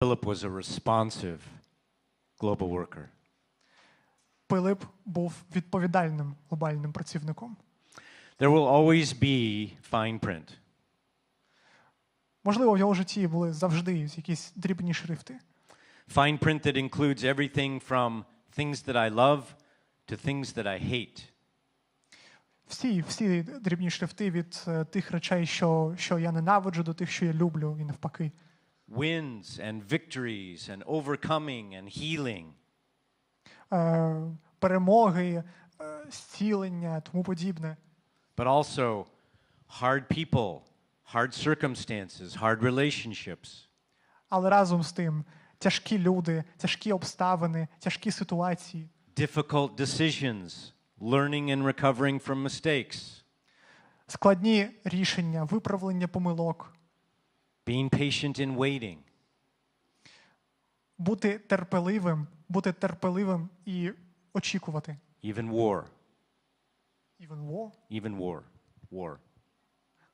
Philip was a responsive global worker. Пилип був відповідальним глобальним працівником. There will always be fine print. Можливо, в його житті були завжди якісь дрібні шрифти. Fine print that includes everything from things that I love to things that I hate. Всі, всі дрібні шрифти від е, тих речей, що, що я ненавиджу, до тих, що я люблю, і навпаки. Wins and victories and overcoming and healing. Е, перемоги, е, зцілення, тому подібне. but also hard people, hard circumstances, hard relationships. Але разом з тим тяжкі люди, тяжкі обставини, тяжкі ситуації, difficult decisions, learning and recovering from mistakes, складні рішення, виправлення помилок, being patient in waiting, бути терпеливим, бути терпеливим і очікувати. even war, Even war. even war, war.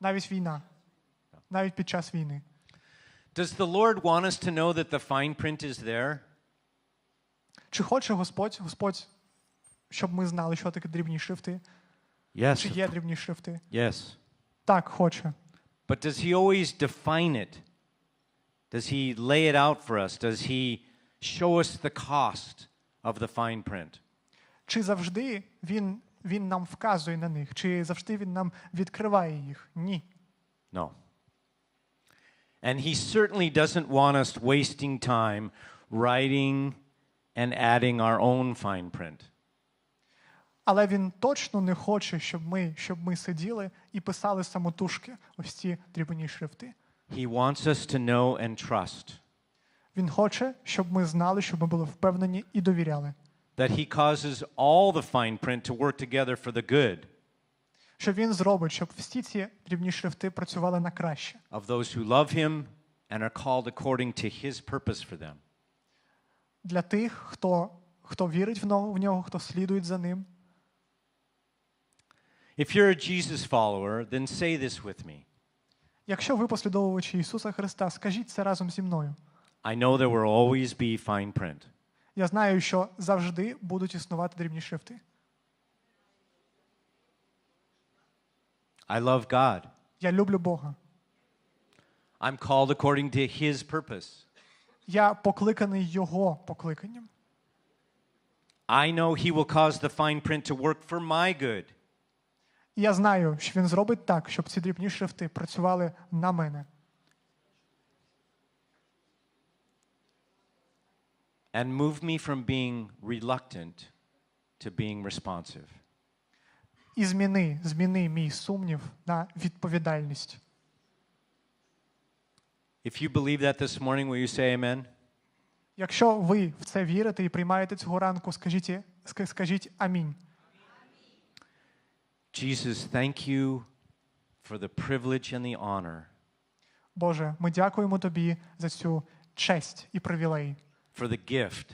Навіть війна, навіть під час війни. Does the Lord want us to know that the fine print is there? Чи хоче Господь, Господь, щоб ми знали, що таке дрібні шрифти? Чи Yes. є дрібні шрифти? Yes. Так, хоче. But does he always define it? Does he lay it out for us? Does he show us the cost of the fine print? Чи завжди він, він нам вказує на них? Чи завжди він нам відкриває їх? Ні. No. And he certainly doesn't want us wasting time writing and adding our own fine print. Але він точно не хоче, щоб ми, щоб ми сиділи і писали самотужки ось ці дрібні шрифти. He wants us to know and trust Він хоче, щоб ми знали, щоб ми були впевнені і довіряли. that he causes all the fine print to work together for the good Що він зробить, щоб всі ці дрібні шрифти працювали на краще of those who love him and are called according to his purpose for them. для тих, хто, хто вірить в нього, хто слідує за ним. If you're a Jesus follower, then say this with me. Якщо ви послідовувачі Ісуса Христа, скажіть це разом зі мною. I know there will always be fine print. Я знаю, що завжди будуть існувати дрібні шрифти. I love God. Я люблю Бога. I'm called according to his purpose. Я покликаний Його покликанням. I know he will cause the fine print to work for my good. І я знаю, що він зробить так, щоб ці дрібні шрифти працювали на мене. and move me from being reluctant to being responsive. І зміни, зміни мій сумнів на відповідальність. If you believe that this morning, will you say amen? Якщо ви в це вірите і приймаєте цього ранку, скажіть, скажіть амінь. Jesus, thank you for the privilege and the honor, Боже, ми дякуємо тобі за цю честь і привілей, for the gift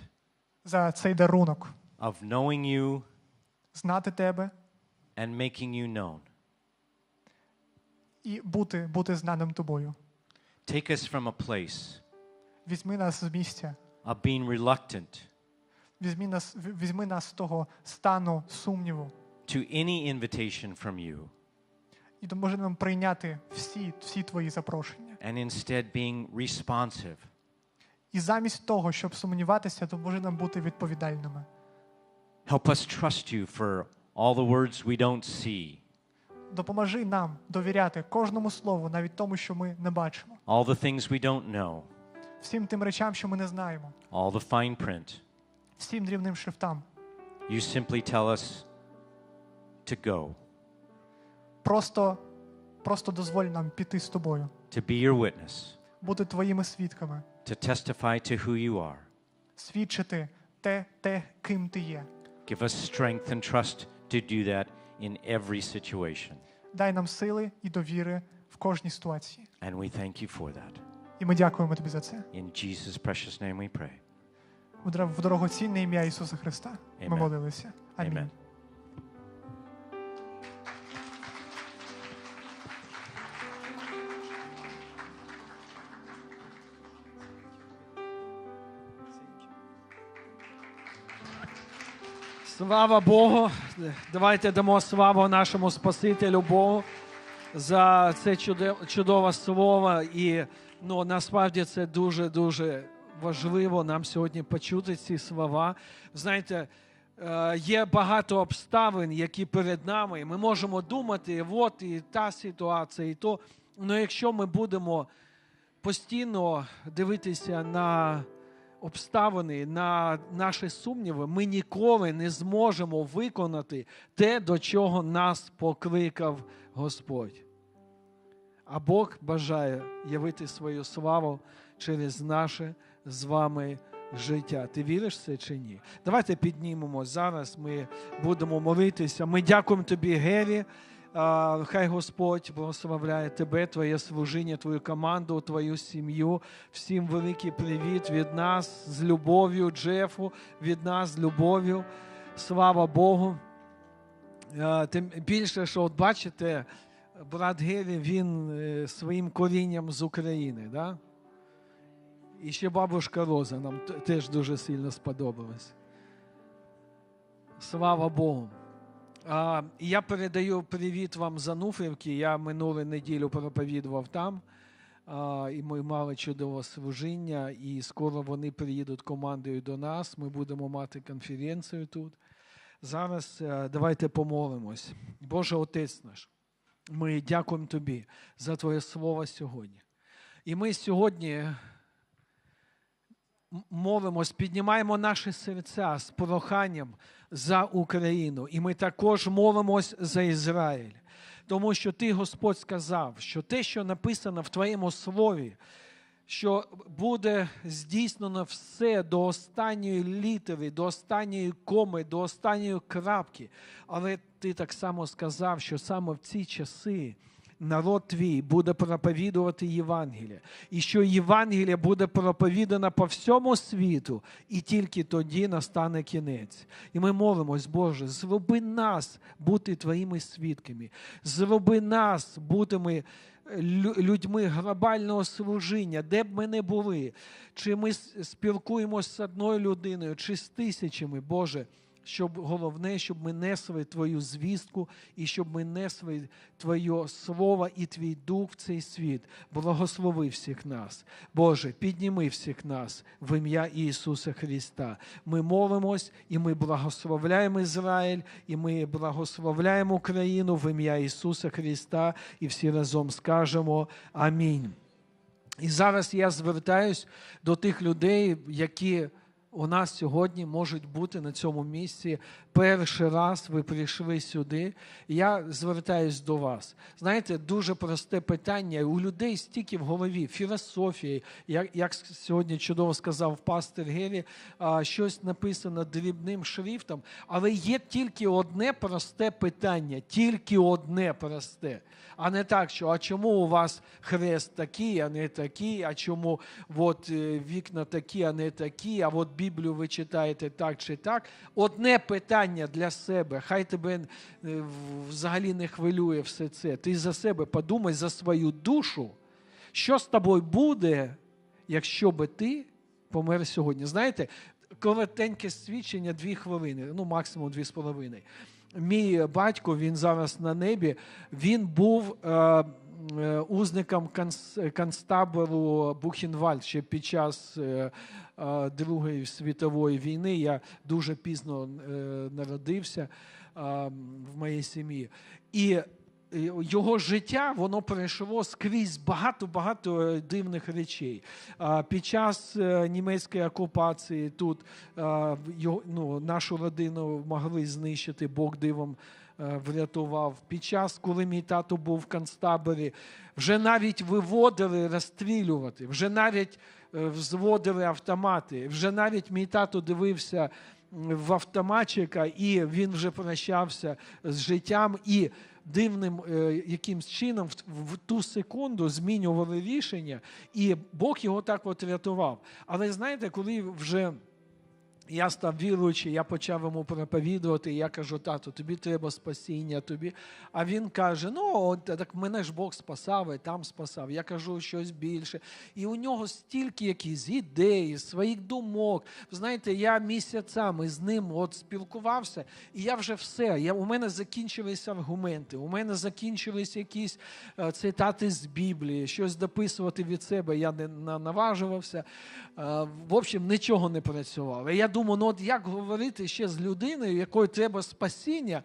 за цей дарунок of knowing you знати тебе and making you known. і бути, бути знаним тобою. Take us from a place Візьми нас з місця, of being reluctant візьми нас, в- візьми нас з того стану сумніву, to any invitation from you, і допоможи нам прийняти всі, всі твої запрошення. and instead being responsive. І замість того, щоб сумніватися, допоможи нам бути відповідальними. Help us trust you for all the words we don't see, Допоможи нам довіряти кожному слову, навіть тому, що ми не бачимо, all the things we don't know, всім тим речам, що ми не знаємо, all the fine print. всім дрібним шрифтам. You simply tell us to go, Просто, просто дозволь нам піти з тобою, to be your witness, бути твоїми свідками, to testify to who you are. свідчити те, те, ким ти є. Give us strength and trust to do that in every situation. Дай нам сили і довіри в кожній ситуації. And we thank you for that. І ми дякуємо тобі за це. In Jesus' precious name we pray. В дорогоцінне ім'я Ісуса Христа. Ми молилися. Амінь. Слава Богу! Давайте дамо славу нашому Спасителю Богу за це чудове слово. І ну, насправді це дуже-дуже важливо нам сьогодні почути ці слова. Знаєте, е, є багато обставин, які перед нами. Ми можемо думати, от і та ситуація, і то. Але якщо ми будемо постійно дивитися на обставини, на наші сумніви, ми ніколи не зможемо виконати те, до чого нас покликав Господь. А Бог бажає явити свою славу через наше з вами життя. Ти віриш в це чи ні? Давайте піднімемо зараз. Ми будемо молитися. Ми дякуємо тобі, Гері. Хай Господь благословляє тебе, твоє служіння, твою команду, твою сім'ю. Всім великий привіт від нас з любов'ю, Джефу, від нас з любов'ю. Слава Богу. Тим більше, що от бачите, брат Гері, він е, своїм корінням з України. Да? І ще бабушка Роза нам теж дуже сильно сподобалась. Слава Богу. А, я передаю привіт вам з Ануфрівки. Я минулу неділю проповідував там. А, і ми мали чудове служіння, і скоро вони приїдуть командою до нас. Ми будемо мати конференцію тут. Зараз е, давайте помолимось. Боже Отець наш, ми дякуємо Тобі за Твоє Слово сьогодні. І ми сьогодні молимось, піднімаємо наші серця з проханням за Україну. І ми також молимось за Ізраїль. Тому що ти, Господь, сказав, що те, що написано в Твоєму слові, що буде здійснено все до останньої літери, до останньої коми, до останньої крапки. Але ти так само сказав, що саме в ці часи народ твій буде проповідувати Євангелія, і що Євангелія буде проповідана по всьому світу, і тільки тоді настане кінець. І ми молимось, Боже, зроби нас бути твоїми свідками, зроби нас бути лю- людьми глобального служіння, де б ми не були, чи ми спілкуємося з одною людиною, чи з тисячами, Боже. Щоб головне, щоб ми несли Твою звістку і щоб ми несли Твоє Слово і Твій Дух в цей світ. Благослови всіх нас. Боже, підніми всіх нас в ім'я Ісуса Христа. Ми молимось і ми благословляємо Ізраїль, і ми благословляємо Україну в ім'я Ісуса Христа, і всі разом скажемо Амінь. І зараз я звертаюсь до тих людей, які у нас сьогодні можуть бути на цьому місці. Перший раз ви прийшли сюди. Я звертаюсь до вас. Знаєте, дуже просте питання. У людей стільки в голові філософії, як, як сьогодні чудово сказав пастор Гері, щось написано дрібним шрифтом, але є тільки одне просте питання, тільки одне просте. А не так, що а чому у вас хрест такий, а не такий, а чому от, е, вікна такі, а не такі, а от Біблію ви читаєте так чи так. Одне питання для себе. Хай тебе е, взагалі не хвилює все це. Ти за себе подумай за свою душу, що з тобою буде, якщо би ти помер сьогодні. Знаєте, коротеньке свідчення дві хвилини, ну максимум дві з половиною. Мій батько, він зараз на небі, він був е, е, узником конс- концтабору Бухенвальд ще під час е, е, Другої світової війни. Я дуже пізно народився в моїй сім'ї. І його життя воно пройшло скрізь багато-багато е, дивних речей. Під час німецької окупації тут ну, нашу родину могли знищити, Бог дивом врятував. Під час, коли мій тато був в концтаборі, вже навіть виводили розстрілювати, вже навіть е, взводили автомати, вже навіть мій тато дивився в автоматчика, і він вже прощався з життям. І дивним е, якимсь чином в ту секунду змінювали рішення, і Бог його так от рятував. Але знаєте, коли вже Я став віруючий, я почав йому проповідувати, і я кажу, тату, тобі треба спасіння, тобі. А він каже: ну, от, так мене ж Бог спасав, і там спасав. Я кажу щось більше. І у нього стільки якісь ідей, своїх думок. Знаєте, я місяцями з ним от спілкувався, і я вже все. Я, у мене закінчилися аргументи, у мене закінчились якісь е, цитати з Біблії, щось дописувати від себе. Я не наважувався. Е, в общем, нічого не працювало. Я думаю, ну от як говорити ще з людиною, якої треба спасіння,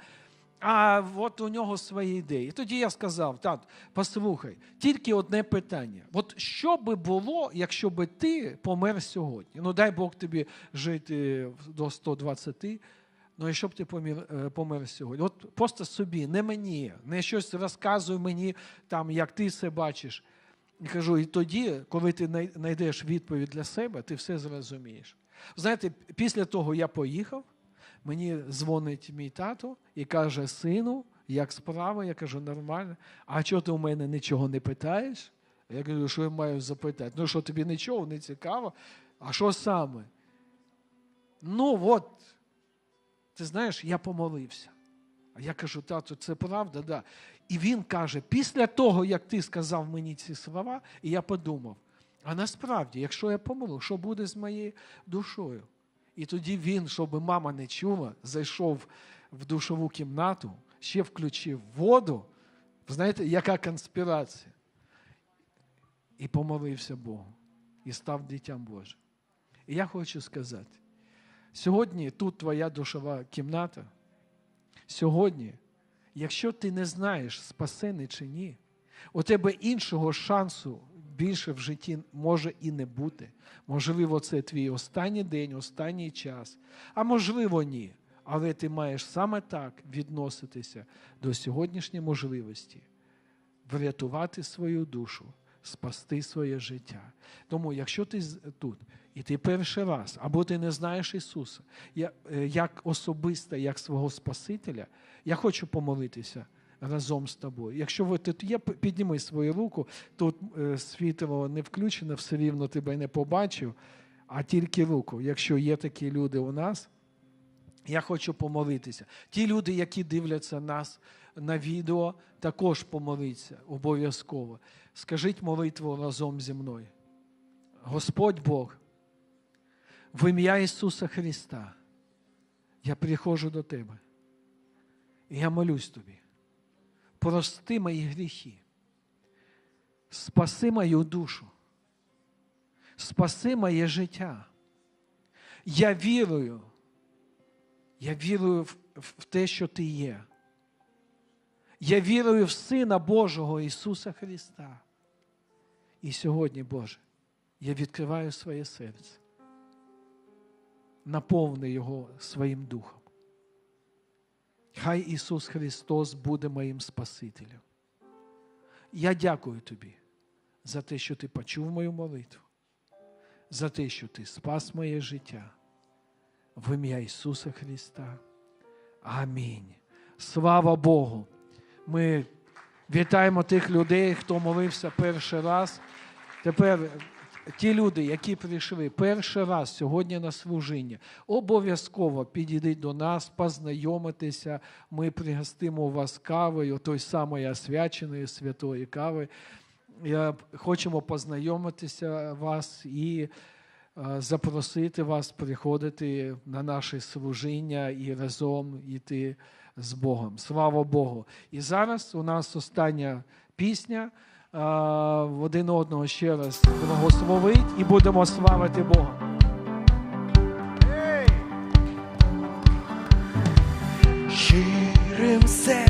а от у нього свої ідеї. І тоді я сказав: тат, послухай, тільки одне питання: от що би було, якщо би ти помер сьогодні? Ну дай Бог тобі жити до 120. Ну, і щоб ти помер, е, помер сьогодні. От просто собі, не мені, не щось розказуй мені, там, як ти це бачиш. І кажу, і тоді, коли ти знайдеш відповідь для себе, ти все зрозумієш. Знаєте, після того я поїхав, мені дзвонить мій тато і каже: сину, як справа? Я кажу, нормально. А чого ти у мене нічого не питаєш? Я кажу, що я маю запитати? Ну що, тобі нічого не цікаво? А що саме? Ну, от, ти знаєш, я помолився. А я кажу, тату, це правда, да. І він каже: після того, як ти сказав мені ці слова, і я подумав: а насправді, якщо я помру, що буде з моєю душою? І тоді він, щоб мама не чула, зайшов в душову кімнату, ще включив воду. Знаєте, яка конспірація? І помолився Богу, і став дитям Божим. І я хочу сказати: сьогодні тут твоя душова кімната. Сьогодні, якщо ти не знаєш, спасений чи ні, у тебе іншого шансу більше в житті може і не бути. Можливо, це твій останній день, останній час, а можливо, ні. Але ти маєш саме так відноситися до сьогоднішньої можливості врятувати свою душу, спасти своє життя. Тому, якщо ти тут і ти перший раз, або ти не знаєш Ісуса, е, як особисто, як свого Спасителя, я хочу помолитися разом з тобою. Якщо ви тут є, підніми свою руку, тут е, світло не включено, все рівно тебе не побачив, а тільки руку. Якщо є такі люди у нас, я хочу помолитися. Ті люди, які дивляться нас на відео, також помоліться обов'язково. Скажіть молитву разом зі мною. Господь Бог, в ім'я Ісуса Христа, я приходжу до Тебе. І я молюсь Тобі. Прости мої гріхи. Спаси мою душу. Спаси моє життя. Я вірую. Я вірую в, в те, що Ти є. Я вірую в Сина Божого Ісуса Христа. І сьогодні, Боже, я відкриваю своє серце. Наповни Його своїм духом. Хай Ісус Христос буде моїм Спасителем. Я дякую Тобі за те, що Ти почув мою молитву, за те, що Ти спас моє життя. В ім'я Ісуса Христа. Амінь. Слава Богу. Ми вітаємо тих людей, хто молився перший раз. Тепер ті люди, які прийшли перший раз сьогодні на служіння, обов'язково підійдіть до нас, познайомитися. Ми пригостимо вас кавою, той самої освяченої святої кави. Хочемо познайомитися вас і е, запросити вас приходити на наше служіння і разом йти з Богом. Слава Богу! І зараз у нас остання пісня. Е, Один одного ще раз благословить і будемо славити Бога. Ширим серцем,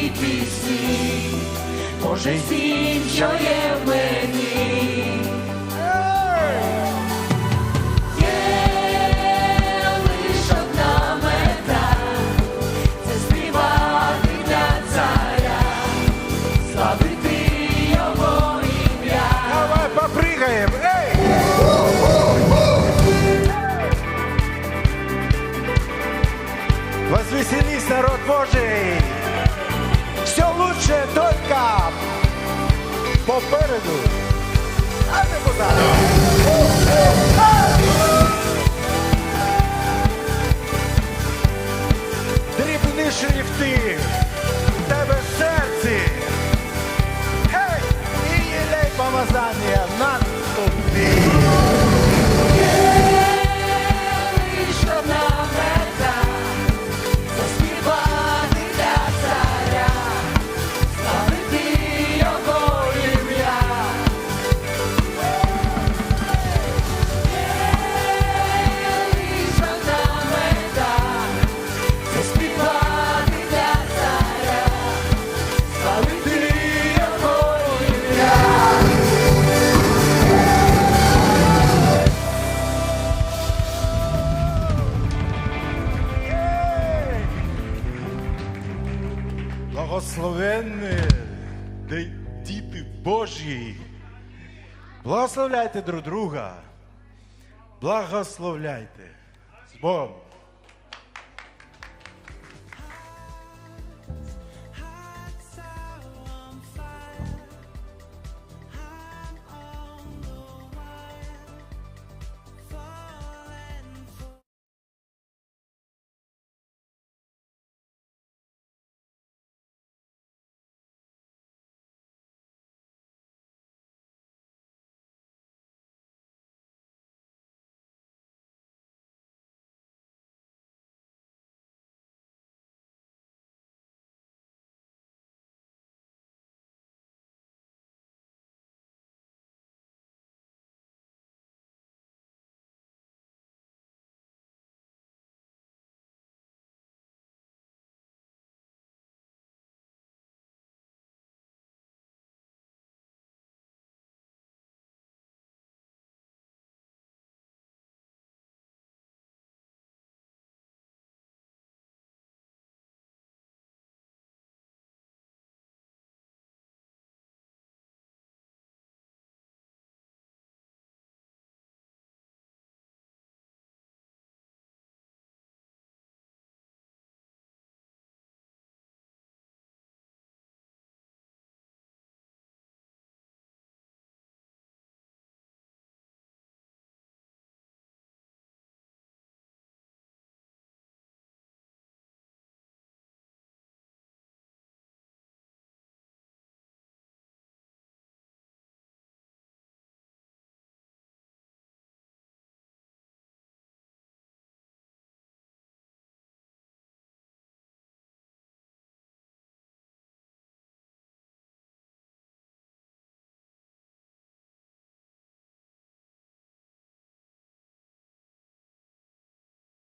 пісні, Боже сім, що є в мене. Bob Perego. Благословляйте друг друга. Благословляйте. З Богом!